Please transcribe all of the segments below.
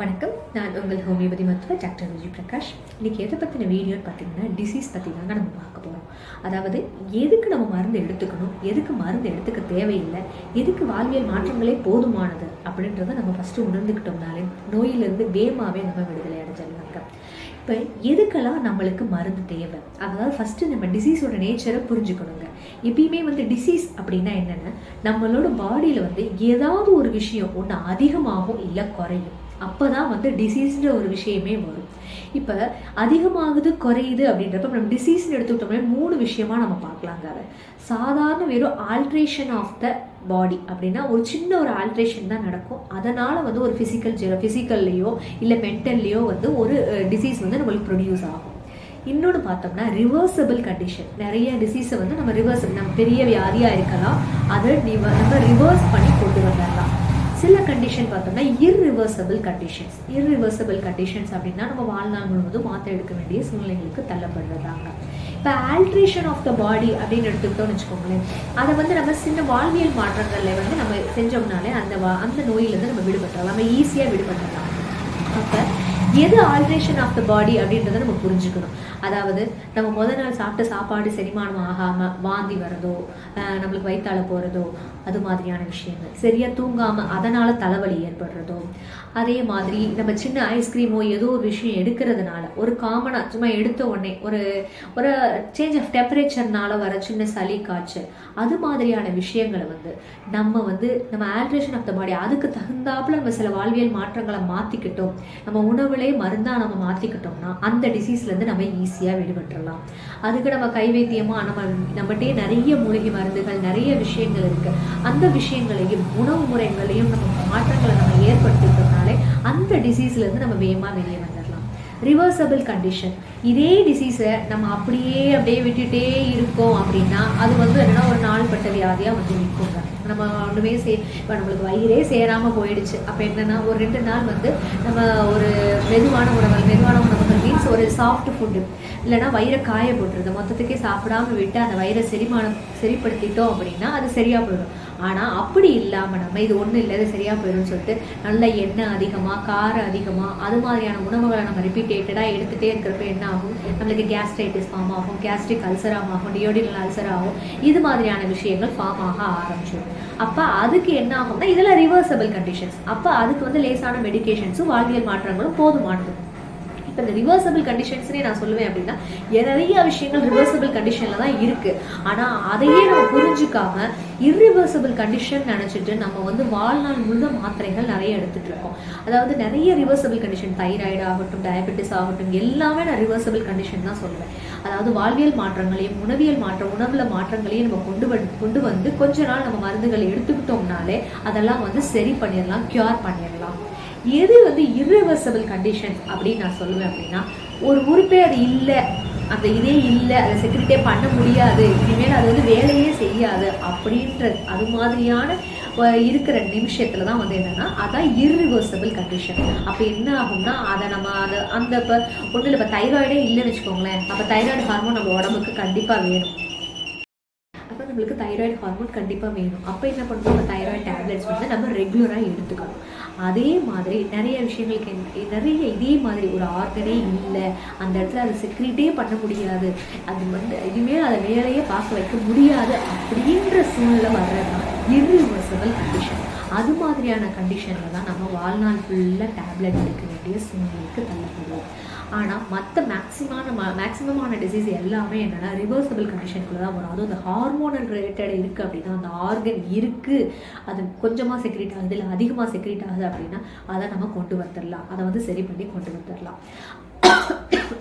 வணக்கம். நான் உங்கள் ஹோமியோபதி மருத்துவர் டாக்டர் விஜய் பிரகாஷ். இன்னைக்கு எதை பற்றின வீடியோன்னு பார்த்தீங்கன்னா டிசீஸ் பற்றி தாங்க நம்ம பார்க்க போகிறோம் அதாவது எதுக்கு நம்ம மருந்து எடுத்துக்கணும்? எதுக்கு மருந்து எடுத்துக்க தேவையில்லை? எதுக்கு வாழ்வியல் மாற்றங்களே போதுமானது? அப்படின்றத நம்ம ஃபஸ்ட்டு உணர்ந்துக்கிட்டோம்னாலே நோயிலிருந்து வேகமாகவே நம்ம விடுதலை அடைஞ்சிடலாங்க. இப்போ எதுக்கெல்லாம் நம்மளுக்கு மருந்து தேவை? அதாவது ஃபஸ்ட்டு நம்ம டிசீஸோட நேச்சரை புரிஞ்சுக்கணுங்க. எப்பயுமே வந்து டிசீஸ் அப்படின்னா என்னென்னா நம்மளோட பாடியில் வந்து ஏதாவது ஒரு விஷயம் ஒன்று அதிகமாகும் இல்லை குறையும். அப்போ தான் வந்து டிசீஸ்ன்ற ஒரு விஷயமே வரும். இப்போ அதிகமாகுது குறையுது அப்படின்றப்ப நம்ம டிசீஸ்ன்னு எடுத்துக்கிட்டோம்னா மூணு விஷயமா நம்ம பார்க்கலாங்க அதை சாதாரண வெறும் ஆல்ட்ரேஷன் ஆஃப் த பாடி அப்படின்னா ஒரு சின்ன ஒரு ஆல்ட்ரேஷன் தான் நடக்கும். அதனால் வந்து ஒரு ஃபிசிக்கல் ஜெரோ ஃபிசிக்கல்லையோ இல்லை மென்டல்லையோ வந்து ஒரு டிசீஸ் வந்து நம்மளுக்கு ப்ரொடியூஸ் ஆகும். இன்னொன்று பார்த்தோம்னா ரிவர்சபிள் கண்டிஷன் நிறைய டிசீஸை வந்து நம்ம ரிவர்ஸ் நம்ம பெரிய வியாதியாக இருக்கலாம். அதை நம்ம ரிவர்ஸ் பண்ணி கொண்டு வந்துடலாம் சில கண்டிஷன் பார்த்தோம்னா இர்ரிவர்சபிள் கண்டிஷன்ஸ் இர்ரிவர்சபிள் கண்டிஷன்ஸ் அப்படின்னா நம்ம வாழ்நாள் முழுவதும் மாற்ற எடுக்க வேண்டிய சூழ்நிலைகளுக்கு தள்ளப்படுறதாங்க. இப்போ ஆல்ட்ரேஷன் ஆஃப் த பாடி அப்படின்னு எடுத்துக்கிட்டோம்னு வச்சுக்கோங்களேன். அதை வந்து நம்ம சின்ன வாழ்வியல் மாற்றங்களில் வந்து நம்ம செஞ்சோம்னாலே அந்த வா அந்த நோயிலேருந்து நம்ம விடுபட்டுறோம் நம்ம ஈஸியாக விடுபட்டுறலாம். அப்போ எது ஆல்ட்ரேஷன் ஆஃப் த பாடி அப்படின்றத நம்ம புரிஞ்சுக்கணும். அதாவது நம்ம முதல் நாள் சாப்பிட்ட சாப்பாடு செரிமானம் ஆகாமல் வாந்தி வரதோ நம்மளுக்கு வயிற்றால போகிறதோ அது மாதிரியான விஷயங்கள். சரியாக தூங்காமல் அதனால் தலைவலி ஏற்படுறதோ அதே மாதிரி நம்ம சின்ன ஐஸ்கிரீமோ ஏதோ ஒரு விஷயம் எடுக்கிறதுனால ஒரு காமனாக சும்மா எடுத்த உடனே ஒரு ஒரு சேஞ்ச் ஆஃப் டெம்பரேச்சர்னால வர சின்ன சளி காய்ச்சல் அது மாதிரியான விஷயங்களை வந்து நம்ம வந்து நம்ம ஆல்ட்ரேஷன் ஆஃப் த பாடி அதுக்கு தகுந்தாப்புல நம்ம சில வாழ்வியல் மாற்றங்களை மாற்றிக்கிட்டோம் நம்ம உணவுல மருந்தாக நம்ம மாற்றிக்கிட்டோம்னா அந்த டிசீஸ்லேருந்து நம்ம ஈஸியாக விடுபட்டுடலாம் அதுக்கு நம்ம கை வைத்தியமாக நம்ம நம்மகிட்டே நிறைய மூலிகை மருந்துகள் நிறைய விஷயங்கள் இருக்குது அந்த விஷயங்களையும் உணவு முறைகளையும் நம்ம மாற்றங்களை நம்ம ஏற்படுத்திட்டோம்னாலே அந்த டிசீஸ்லேருந்து நம்ம வேகமாக வெளியே வந்துடலாம். ரிவர்சபிள் கண்டிஷன் இதே டிசீஸை நம்ம அப்படியே அப்படியே விட்டுட்டே இருக்கோம் அப்படின்னா அது வந்து என்னென்னா ஒரு நாள்பட்ட வியாதியாக வந்து நிற்குங்க. நம்ம ஒன்றுமே சே இப்போ நம்மளுக்கு வயிறே சேராமல் போயிடுச்சு. அப்போ என்னென்னா ஒரு ரெண்டு நாள் வந்து நம்ம ஒரு மெதுவான உணவுகள் மெதுவான உணவுகள் மீன்ஸ் ஒரு சாஃப்ட் ஃபுட்டு இல்லைனா வயிறை காய போட்டுருது மொத்தத்துக்கே சாப்பிடாம விட்டு அந்த வயிறை செரிமானம் சரிப்படுத்திட்டோம் அப்படின்னா அது சரியாக போயிடும். ஆனால் அப்படி இல்லாமல் நம்ம இது ஒன்றும் இல்லை இது சரியாக போயிடும்னு சொல்லிட்டு நல்ல எண்ணெய் அதிகமாக காரம் அதிகமாக அது மாதிரியான உணவுகளை நம்ம ரிப்பீட்டேட்டடாக எடுத்துகிட்டே இருக்கிறப்ப என்ன ஆகும்? நம்மளுக்கு கேஸ்ட்ரைட்டிஸ் ஃபார்ம் ஆகும் கேஸ்ட்ரிக் அல்சராக ஆகும் டியோடினல் அல்சர் ஆகும். இது மாதிரியான விஷயங்கள் ஃபார்ம் ஆக ஆரம்பிச்சிடும். அப்போ அதுக்கு என்ன ஆகும்னா இதெல்லாம் ரிவர்சபிள் கண்டிஷன்ஸ் அப்போ அதுக்கு வந்து லேசான மெடிகேஷன்ஸும் வாழ்வியல் மாற்றங்களும் போதுமானது. இப்போ இந்த ரிவர்சபிள் கண்டிஷன்ஸ்னே நான் சொல்லுவேன் அப்படின்னா நிறைய விஷயங்கள் ரிவர்சபிள் கண்டிஷனில் தான் இருக்குது ஆனால் அதையே நம்ம புரிஞ்சுக்காம இர்ரிவர்சபிள் கண்டிஷன் நினச்சிட்டு நம்ம வந்து வாழ்நாள் முழுத மாத்திரைகள் நிறைய எடுத்துகிட்டு இருக்கோம். அதாவது நிறைய ரிவர்சபிள் கண்டிஷன் தைராய்டு ஆகட்டும் டயபெட்டிஸ் ஆகட்டும் எல்லாமே நான் ரிவர்சபிள் கண்டிஷன் தான் சொல்லுவேன். அதாவது வாழ்வியல் மாற்றங்களையும் உணவியல் மாற்றம் உணவில் மாற்றங்களையும் நம்ம கொண்டு வந்து கொண்டு வந்து கொஞ்ச நாள் நம்ம மருந்துகளை எடுத்துக்கிட்டோம்னாலே அதெல்லாம் வந்து சரி பண்ணிடலாம் க்யூர் பண்ணிடலாம். எது வந்து இர்ரிவர்சபிள் கண்டிஷன் அப்படின்னு நான் சொல்லுவேன் அப்படின்னா ஒரு உறுப்பே அது இல்லை அந்த இதே இல்லை அதை செக்யூரிட்டே பண்ண முடியாது இனிமேல் அது வந்து வேலையே செய்யாது அப்படின்ற அது மாதிரியான இருக்கிற நிமிஷத்தில் தான் வந்து என்னென்னா அதான் இர்ரிவர்சபிள் கண்டிஷன் அப்போ என்ன ஆகும்னா அதை நம்ம அதை அந்த இப்போ ஒன்றில் இப்போ தைராய்டே இல்லைன்னு வச்சுக்கோங்களேன். அப்போ தைராய்டு ஹார்மோன் நம்ம உடம்புக்கு கண்டிப்பாக வேணும். நம்மளுக்கு தைராய்டு ஹார்மோன் கண்டிப்பாக வேணும். அப்போ என்ன பண்ணுறோம் அந்த தைராய்டு டேப்லெட்ஸ் வந்து நம்ம ரெகுலராக எடுத்துக்கணும். அதே மாதிரி நிறைய விஷயங்களுக்கு நிறைய இதே மாதிரி ஒரு ஆர்கனே இல்லை. அந்த இடத்துல அதை செக்ரிட்டே பண்ண முடியாது. அது வந்து இனிமேல் அதை வேலையே பார்க்க வைக்க முடியாது அப்படின்ற சூழ்நிலை வர்றதுனால இர்ரிவர்சபிள் கண்டிஷன் அது மாதிரியான கண்டிஷனில் தான் நம்ம வாழ்நாள் ஃபுல்லாக டேப்லெட் எடுக்க வேண்டிய சூழ்நிலைக்கு தள்ளப்படுவோம். ஆனால் மற்ற மேக்ஸிமான மேக்ஸிமமான டிசீஸ் எல்லாமே என்னென்னா ரிவர்சபிள் கண்டிஷனுக்குள்ளே தான் வரும். அதுவும் அந்த ஹார்மோனல் ரிலேட்டட் இருக்குது அப்படின்னா அந்த ஆர்கன் இருக்குது அது கொஞ்சமாக செக்ரேட் ஆகுது இல்லை அதிகமாக செக்ரேட் ஆகுது அப்படின்னா அதை நம்ம கொண்டு வந்துடலாம் அதை வந்து சரி பண்ணி கொண்டு வந்துடலாம்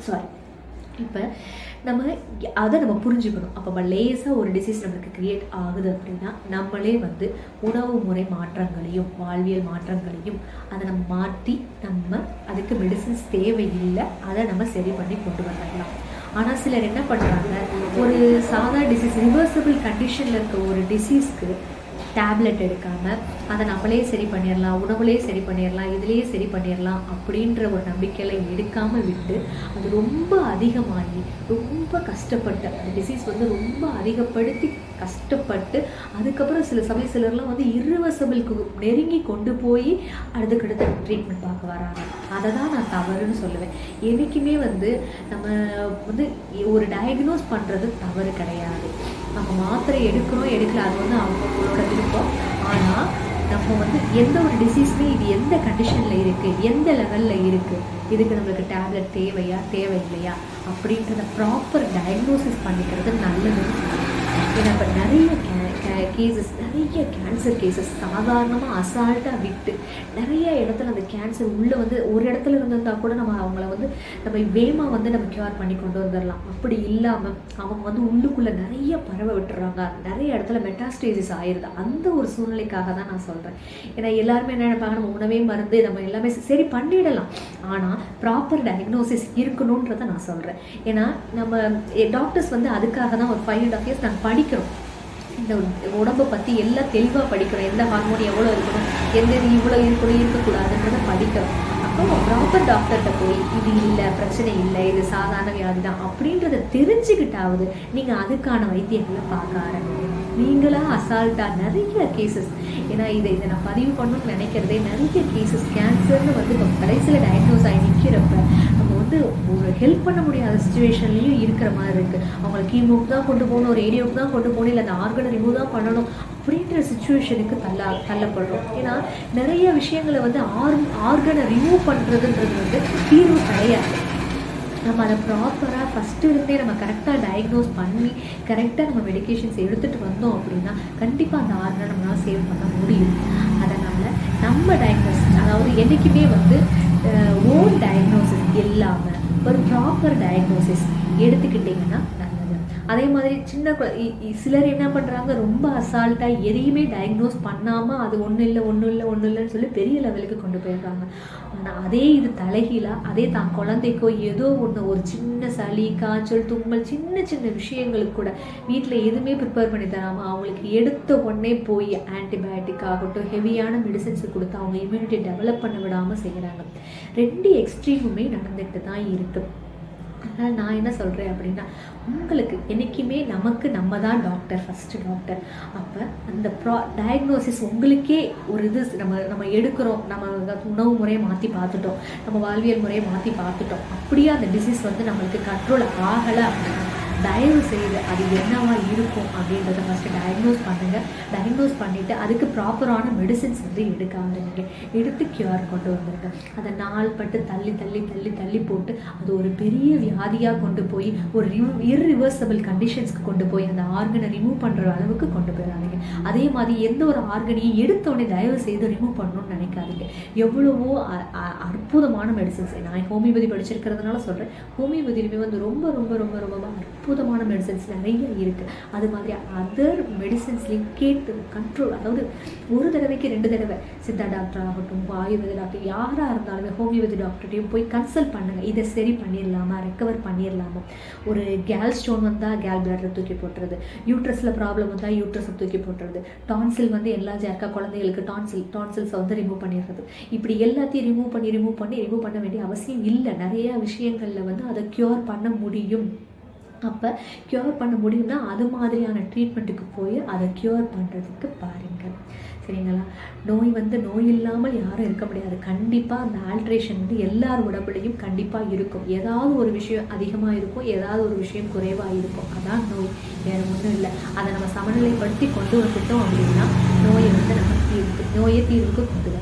சாரி இப்போ நம்ம அதை நம்ம புரிஞ்சுக்கணும். அப்போ லேசாக ஒரு டிசீஸ் நம்மளுக்கு க்ரியேட் ஆகுது அப்படின்னா நம்மளே வந்து உணவு முறை மாற்றங்களையும் வாழ்வியல் மாற்றங்களையும் அதை நம்ம மாற்றி நம்ம அதுக்கு மெடிசின்ஸ் தேவையில்லை அதை நம்ம சரி பண்ணி கொண்டு வந்துடலாம். ஆனால் சிலர் என்ன பண்ணுறாங்க ஒரு சாதா டிசீஸ் ரிவர்சபிள் கண்டிஷனில் இருக்க ஒரு டிசீஸ்க்கு டேப்லெட் எடுக்காமல் அதை நம்மளே சரி பண்ணிடலாம் உணவுலேயே சரி பண்ணிடலாம் இதுலேயே சரி பண்ணிடலாம் அப்படின்ற ஒரு நம்பிக்கையில் எடுக்காமல் விட்டு அது ரொம்ப அதிகமாகி ரொம்ப கஷ்டப்பட்டு அந்த டிசீஸ் வந்து ரொம்ப அதிகப்படுத்தி கஷ்டப்பட்டு அதுக்கப்புறம் சில சமயம் சிலர்லாம் வந்து irreversible-க்கு நெருங்கி கொண்டு போய் அடுத்துக்கடுத்து ட்ரீட்மெண்ட் பார்க்க வராங்க. அதை தான் நான் தவறுன்னு சொல்லுவேன். என்றைக்குமே வந்து நம்ம வந்து ஒரு டயக்னோஸ் பண்ணுறது தவறு கிடையாது. நம்ம மாத்திரை எடுக்கிறோம் எடுக்கல அது வந்து அவங்களோட விருப்பம் ஆனால் நம்ம வந்து எந்த ஒரு டிசீஸ்மே இது எந்த கண்டிஷனில் இருக்குது எந்த லெவலில் இருக்குது இதுக்கு நம்மளுக்கு டேப்லெட் தேவையா தேவையில்லையா அப்படின்றத ப்ராப்பர் டயக்னோசிஸ் பண்ணிக்கிறது நல்லதுன்னு ஏன்னா இப்போ நிறைய கேசஸ் நிறைய கேன்சர் கேசஸ் சாதாரணமாக அசால்ட்டாக விட்டு நிறைய இடத்துல அந்த கேன்சர் உள்ளே வந்து ஒரு இடத்துல இருந்திருந்தால் கூட நம்ம அவங்கள வந்து நம்ம வேமாக வந்து நம்ம கியூர் பண்ணி கொண்டு வந்துடலாம் அப்படி இல்லாமல் அவங்க வந்து உள்ளுக்குள்ளே நிறைய பரவ விட்டுறாங்க. நிறைய இடத்துல மெட்டாஸ்டேஜஸ் ஆயிடுது அந்த ஒரு சூழ்நிலைக்காக தான் நான் சொல்கிறேன் ஏன்னா எல்லாருமே என்ன நினைப்பாங்க? நம்ம உணவே மருந்து நம்ம எல்லாமே சரி பண்ணிடலாம். ஆனால் ப்ராப்பர் டயக்னோசிஸ் இருக்கணுன்றதை நான் சொல்கிறேன் ஏன்னா நம்ம டாக்டர்ஸ் வந்து அதுக்காக தான் ஒரு ஃபைவ் அண்ட் ஆஃப் இயர்ஸ் நாங்கள் படிக்கிறோம். இந்த உடம்பை பற்றி எல்லாம் தெளிவாக படிக்கிறோம் எந்த ஹார்மோன் எவ்வளோ இருக்கணும்? எந்த இது இவ்வளோ இருக்கணும்? இருக்கக்கூடாதுன்றதை படிக்கணும். அப்போ ப்ராப்பர் டாக்டர்கிட்ட போய் இது இல்லை பிரச்சனை இல்லை இது சாதாரண வியாதி தான் அப்படின்றத தெரிஞ்சுக்கிட்டாவது நீங்கள் அதுக்கான வைத்தியங்களை பார்க்க ஆரம்பிங்க. நீங்களாக அசால்ட்டாக நிறைய கேசஸ் ஏன்னா இதை இதை நான் பதிவு பண்ணணும்னு நினைக்கிறதே நிறைய கேசஸ் கேன்சர்னு வந்து இப்போ கடைசியில் டயக்னோஸ் ஆகி நிற்கிறப்ப வந்து ஒரு ஹெல்ப் பண்ண முடியாத சுச்சுவேஷன்லேயும் இருக்கிற மாதிரி இருக்குது அவங்கள கீமோக்கு தான் கொண்டு போகணும் ஒரு ரேடியோக்கு தான் கொண்டு போகணும் இல்லை அந்த ஆர்கனை ரிமூவ் தான் பண்ணணும் அப்படின்ற சுச்சுவேஷனுக்கு தள்ள தள்ளப்படுறோம். ஏன்னா நிறைய விஷயங்களை வந்து ஆர் ஆர்கனை ரிமூவ் பண்ணுறதுன்றது வந்து தீர்வு கிடையாது. நம்ம அதை ப்ராப்பராக ஃபஸ்ட்டு இருந்தே நம்ம கரெக்டாக டயக்னோஸ் பண்ணி கரெக்டாக நம்ம மெடிக்கேஷன்ஸ் எடுத்துகிட்டு வந்தோம் அப்படின்னா கண்டிப்பாக அந்த ஆர்கனை நம்மளால் சேவ் பண்ண முடியும். அதனால் நம்ம டயக்னோஸ் அதாவது என்றைக்குமே வந்து ஓன் டயக்னோசிஸ் இல்லாமல் ஒரு ப்ராப்பர் டயக்னோசிஸ் எடுத்துக்கிட்டிங்கன்னா நல்லது. அதே மாதிரி சின்ன குழ- சிலர் என்ன பண்ணுறாங்க ரொம்ப அசால்ட்டாக எதையுமே டயக்னோஸ் பண்ணாமல் அது ஒன்றும் இல்லை ஒன்றும் இல்லை ஒன்றும் இல்லைன்னு சொல்லி பெரிய லெவலுக்கு கொண்டு போயிடுறாங்க. ஆனால் அதே இது தலைகீழாக அதே தான் குழந்தைக்கோ ஏதோ ஒன்று ஒரு சின்ன சளி காய்ச்சல் தும்மல் சின்ன சின்ன விஷயங்களுக்கு கூட வீட்டில் எதுவுமே ப்ரிப்பேர் பண்ணி தராமல் அவங்களுக்கு எடுத்த உடனே போய் ஆன்டிபயோட்டிக் ஆகட்டும் ஹெவியான மெடிசன்ஸ் கொடுத்து அவங்க இம்யூனிட்டி டெவலப் பண்ண விடாமல் செய்கிறாங்க ரெண்டு எக்ஸ்ட்ரீமுமே நடந்துகிட்டு தான் இருக்குது அதனால் நான் என்ன சொல்கிறேன் அப்படின்னா உங்களுக்கு என்றைக்குமே நமக்கு நம்ம தான் டாக்டர் ஃபஸ்ட்டு டாக்டர் அப்போ அந்த ப்ரா டயக்னோசிஸ் உங்களுக்கே ஒரு இது நம்ம நம்ம எடுக்கிறோம். நம்ம உணவு முறையை மாற்றி பார்த்துட்டோம். நம்ம வாழ்வியல் முறையை மாற்றி பார்த்துட்டோம். அப்படியே அந்த டிசீஸ் வந்து நம்மளுக்கு கண்ட்ரோல் ஆகலை அப்படின்னா தயவு செய்து அது என்னவா இருக்கும் அப்படின்றத ஃபஸ்ட்டு டயக்னோஸ் பண்ணுங்கள் டயக்னோஸ் பண்ணிவிட்டு அதுக்கு ப்ராப்பரான மெடிசின்ஸ் வந்து எடுக்க ஆரம்பிங்க எடுத்து கியூர் கொண்டு வந்துருங்க. அதை நாள் பட்டு தள்ளி தள்ளி தள்ளி தள்ளி போட்டு அது ஒரு பெரிய வியாதியாக கொண்டு போய் ஒரு இர்ரிவர்சபிள் கண்டிஷன்ஸ்க்கு கொண்டு போய் அந்த ஆர்கனை ரிமூவ் பண்ணுற அளவுக்கு கொண்டு போயிடாதீங்க அதே மாதிரி எந்த ஒரு ஆர்கனையும் எடுத்தோடனே தயவு செய்து ரிமூவ் பண்ணணும்னு நினைக்காதீங்க. எவ்வளவோ அ- அ- அற்புதமான மெடிசன்ஸ் நான் ஹோமியோபதி படிச்சிருக்கிறதுனால சொல்கிறேன் ஹோமியோபதியுமே வந்து ரொம்ப ரொம்ப ரொம்ப ரொம்ப அற்புதமான மெடிசன்ஸ் நிறைய இருக்குது அது மாதிரி அதர் மெடிசன்ஸ்லையும் கேட்டு கண்ட்ரோல் அதாவது ஒரு தடவைக்கு ரெண்டு தடவை சித்தா டாக்டர் ஆகட்டும் ஆயுர்வேத டாக்டர் யாராக இருந்தாலுமே ஹோமியோபதி டாக்டர்கிட்டையும் போய் கன்சல்ட் பண்ணுங்கள் இதை சரி பண்ணிடலாமா ரெக்கவர் பண்ணிடலாமா ஒரு கேல் ஸ்டோன் வந்தால் கேல் பிளாடரை தூக்கி போட்டுறது. யூட்ரஸில் ப்ராப்ளம் வந்தால் யூட்ரஸை தூக்கி போட்டுறது. டான்சில் வந்து எல்லா ஜேர்க்கா குழந்தைகளுக்கு டான்சில் டான்சில்ஸை வந்து ரிமூவ் பண்ணிடுறது. இப்படி எல்லாத்தையும் ரிமூவ் பண்ணி ரிமூவ் பண்ணி ரிமூவ் பண்ண வேண்டிய அவசியம் இல்லை. நிறையா விஷயங்களில் வந்து அதை க்யூர் பண்ண முடியும். அப்போ க்யூர் பண்ண முடியும்னா அது மாதிரியான ட்ரீட்மெண்ட்டுக்கு போய் அதை க்யூர் பண்ணுறதுக்கு பாருங்கள் சரிங்களா? நோய் வந்து நோய் இல்லாமல் யாரும் இருக்க முடியாது. கண்டிப்பாக அந்த ஆல்ட்ரேஷன் வந்து எல்லார் உடம்புலையும் கண்டிப்பாக இருக்கும். ஏதாவது ஒரு விஷயம் அதிகமாக இருக்கும் ஏதாவது ஒரு விஷயம் குறைவாக இருக்கும். அதான் நோய். வேறு ஒன்றும் இல்லை. அதை நம்ம சமநிலைப்படுத்தி கொண்டு வந்துட்டோம் அப்படின்னா நோயை வந்து நம்ம தீர்வு நோயை தீர்வுக்கு கொண்டு